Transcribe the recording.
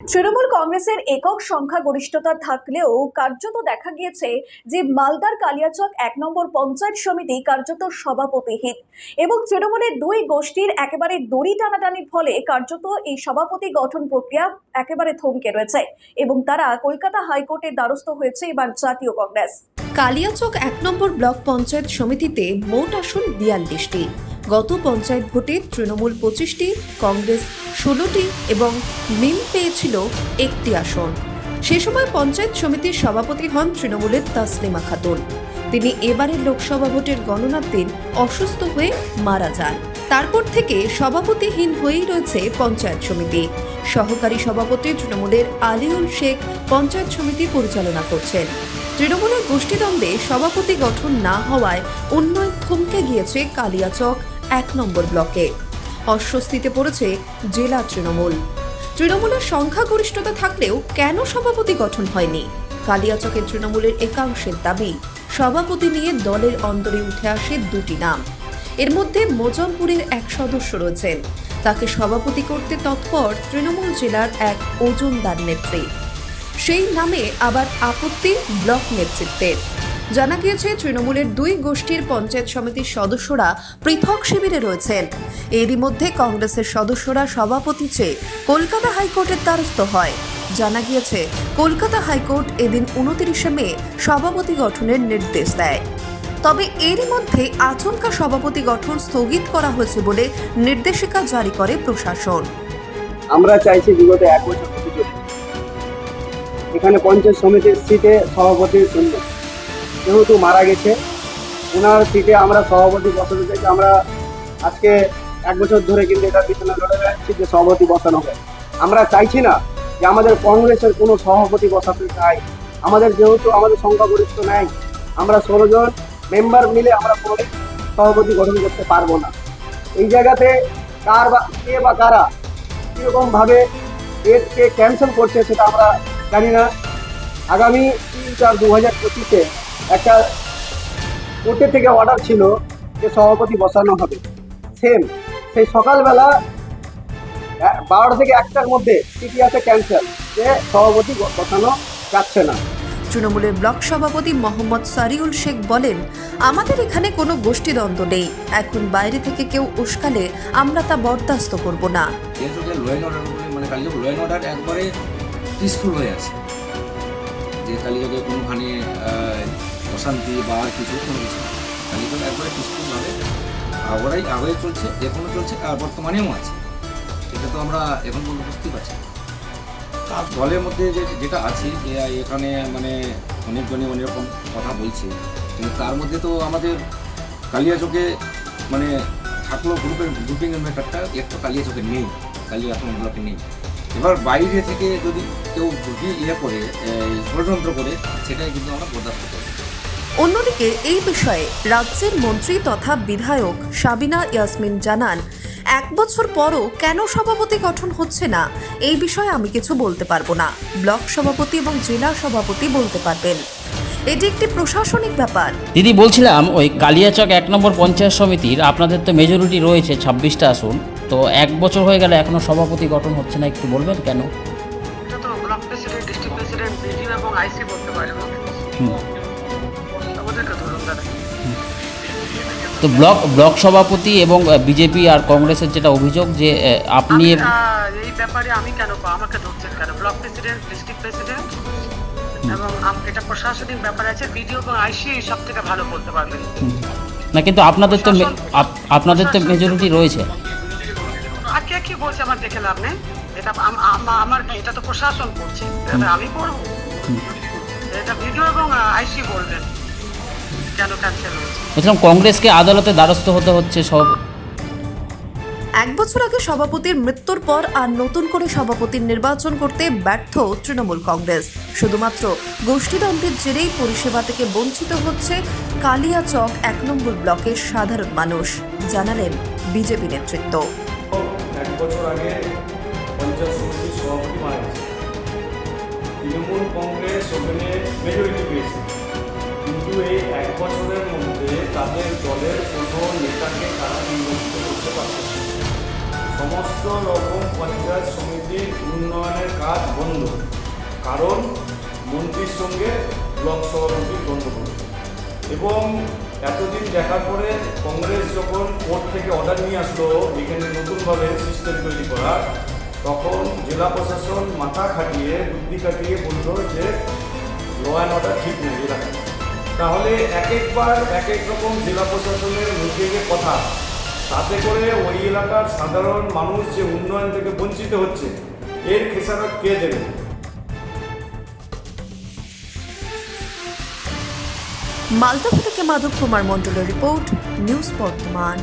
তৃণমূল কংগ্রেসের একক সংখ্যাগরিষ্ঠতা থাকলেও কার্যত দেখা গিয়েছে যে মালদার কালিয়াচক এক নম্বর পঞ্চায়েত সমিতি কার্যত সভাপতিহীন এবং তৃণমূলের দুই গোষ্ঠীর একেবারে দড়ি টানাটানির ফলে কার্যত এই সভাপতি গঠন প্রক্রিয়া একেবারে থমকে রয়েছে এবং তারা কলকাতা হাইকোর্টের দ্বারস্থ হয়েছে এবার জাতীয় কংগ্রেস। কালিয়াচক এক নম্বর ব্লক পঞ্চায়েত সমিতিতে মোট আসন বিয়াল্লিশটি। গত পঞ্চায়েত ভোটে তৃণমূল পঁচিশটি, কংগ্রেস ষোলোটি এবং মিম পেয়েছিল একটি আসন। সে সময় পঞ্চায়েত সমিতির সভাপতি হন তৃণমূলের তাসলিমা খাতুন। তিনি এবারের লোকসভা ভোটের গণনার দিন অসুস্থ হয়ে মারা যান। তারপর থেকে সভাপতিহীন হয়েই রয়েছে পঞ্চায়েত সমিতি। সহকারী সভাপতি তৃণমূলের আলিউল শেখ পঞ্চায়েত সমিতি পরিচালনা করছেন। তৃণমূলের গোষ্ঠীদ্বন্দ্বে সভাপতি গঠন না হওয়ায় উন্নয়ন থমকে গিয়েছে কালিয়াচক এক নম্বর ব্লকে। অস্বস্তিতে পড়েছে জেলা তৃণমূল। তৃণমূলের সংখ্যাগরিষ্ঠতা থাকলেও কেন সভাপতি গঠন হয়নি? কালিয়াচকের তৃণমূলের একাংশের দাবি, সভাপতি নিয়ে দলের অন্তরে উঠে আসে দুটি নাম। এর মধ্যে মোজামপুরের এক সদস্য রয়েছেন। তাকে সভাপতি করতে তৎপর তৃণমূল জেলার এক ওজনদার নেত্রী। সেই নামে আবার আপত্তি ব্লক নেতৃত্বের। জানা গিয়েছে, তৃণমূলের দুই গোষ্ঠীর পঞ্চায়েত সমিতির সদস্যরা পৃথক শিবিরে রয়েছেন। এরই মধ্যে কংগ্রেসের সদস্যরা সভাপতি চেয়ে কলকাতা হাইকোর্টের দ্বারস্থ হয়। জানা গিয়েছে, কলকাতা হাইকোর্ট এদিন উনতিরিশে মে সভাপতি গঠনের নির্দেশ দেয়। তবে এরই মধ্যে আচমকা সভাপতি গঠন স্থগিত করা হয়েছে বলে নির্দেশিকা জারি করে প্রশাসন। আমরা চাইছি বিগত এক বছর এখানে পঞ্চায়েত সমিতির সিটে সভাপতি শূন্য। যেহেতু মারা গেছে ওনার সিটে আমরা সভাপতি বসাতে চাইছি আমরা আজকে এক বছর ধরে কিন্তু এটার পিছনে লড়ে যাচ্ছি যে সভাপতি বসানো হয় আমরা চাইছি না যে আমাদের কংগ্রেসের কোনো সভাপতি বসাতে চাই। আমাদের যেহেতু আমাদের সংখ্যাগরিষ্ঠ নাই, আমরা ষোলো জন মেম্বার মিলে আমরা কোনো সভাপতি গঠন করতে পারব না। এই জায়গাতে কার বা কে বা কারা কীরকমভাবে ডেটকে ক্যান্সেল করছে সেটা আমরা জানি না। আগামী তিন চার দু হাজার পঁচিশে একটা কোর্টের থেকে অর্ডার ছিল যে সভাপতি বসানো হবে। সেম সেই সকালবেলা বারোটা থেকে একটার মধ্যে চিঠি আছে ক্যান্সেল যে সভাপতি বসানো যাচ্ছে না। তৃণমূলের ব্লক সভাপতি মোহাম্মদ সারিউল শেখ বলেন আমাদের এখানে কোনো গোষ্ঠীদ্বন্দ্ব নেই। এখন বাইরে থেকে কেউ উস্কালে আমরা তা বরদাস্ত করব না। যেহেতু যে ল অ্যান্ড অর্ডার মানে কালীচক ল অ্যান্ড অর্ডার একবারে পিসফুল হয়ে আছে। যে কালীচকে কোনোখানে অশান্তি বা আর কিছু কোনো কিছু। কালীচক একবারে পিসফুলভাবে আগরাই আগে চলছে এখনও চলছে, আর বর্তমানেও আছে এটা তো আমরা এখন পর্যন্ত বুঝতেই পারছি। আর দলের মধ্যে যে, যেটা আছে, যে এখানে মানে অনেকজনই অনেক রকম কথা বলছে কিন্তু তার মধ্যে তো আমাদের কালিয়াচকে মানে থাকল গ্রুপের গ্রুপিং মেটারটা একটু কালিয়া চোখে নেই কালিয়া এখন ব্লকে নেই এবার বাইরে থেকে যদি কেউ ইয়ে করে ষড়যন্ত্র করে সেটাই কিন্তু আমরা বরদাস্ত করি অন্যদিকে এই বিষয়ে রাজ্যের মন্ত্রী তথা বিধায়ক সাবিনা ইয়াসমিন জানান এক বছর পরও কেন সভাপতি গঠন হচ্ছে না? এই বিষয়ে আমি কিছু বলতে পারব না। ব্লক সভাপতি এবং জেলা সভাপতি বলতে পারবেন। এটি একটি প্রশাসনিক ব্যাপার। দিদি বলছিলাম ওই কালিয়াচক এক নম্বর পঞ্চায়েত সমিতির আপনাদের তো মেজরিটি রয়েছে ছাব্বিশটা আসন। তো এক বছর হয়ে গেলে এখনও সভাপতি গঠন হচ্ছে না একটু বলবেন কেন? তো block president district president BDO এবং আইসি বলতে পারে হুম। আমাদেরকে ধরুন দাদা তো ব্লক ব্লক সভাপতি এবং বিজেপি আর কংগ্রেসের যেটা অভিযোগ যে আপনি এই ব্যাপারে আমি কেন আমাকে ধরছেন কেন? ব্লক প্রেসিডেন্ট ডিস্ট্রিক্ট প্রেসিডেন্ট এবং এটা প্রশাসনিক ব্যাপার আছে বিডিও এবং আইসি সব থেকে ভালো বলতে পারবেন। না কিন্তু আপনাদের তো আপনাদের তো মেজরিটি রয়েছে। আর কে কি বলছে আমার দেখে লাভ নেই? এটা আম- আম- আমার এটা তো প্রশাসন করছে। আমি করব। এটা বিডিও এবং আইসি বলবেন কেন ক্যান্সেল হয়েছে। বলছিলাম কংগ্রেসকে আদালতে দ্বারস্থ হতে হচ্ছে সব। এক বছর আগে সভাপতির মৃত্যুর পর আর নতুন করে সভাপতির নির্বাচন করতে ব্যর্থ তৃণমূল কংগ্রেস। শুধুমাত্র গোষ্ঠীদ্বন্দ্বের জেরেই পরিষেবা থেকে বঞ্চিত হচ্ছে কালিয়াচক এক নম্বর ব্লকের সাধারণ মানুষ জানালেন বিজেপি নেতৃত্ব। এক বছর আগে পঞ্চায়েত সমিতির সভাপতি মারা গেছে। তৃণমূল কংগ্রেস ওখানে মেজরিটি পেয়েছে। কিন্তু এই এক বছরের মধ্যে তাদের দলের কোনো নেতাকে তারা নির্বাচিত করতে পারছে সমস্ত রকম পঞ্চায়েত সমিতির উন্নয়নের কাজ বন্ধ। কারণ মন্ত্রীর সঙ্গে ব্লক সভাপতির গণ্ডগোল এবং এতদিন দেখার পরে কংগ্রেস কোর্ট থেকে অর্ডার নিয়ে আসলো এখানে নতুনভাবে সিস্টেম তৈরি করার। তখন জেলা প্রশাসন মাথা খাটিয়ে বুদ্ধি খাটিয়ে বলল যে ল অ্যান্ড অর্ডার ঠিক নেই তাহলে এক একবার এক এক রকম জেলা প্রশাসনের গিয়ে কথা। তাতে করে ওই এলাকার সাধারণ মানুষ যে উন্নয়ন থেকে বঞ্চিত হচ্ছে, এর খেসারত কে দেবে? মালদা থেকে মাধব কুমার মণ্ডলের রিপোর্ট, নিউজ বর্তমান।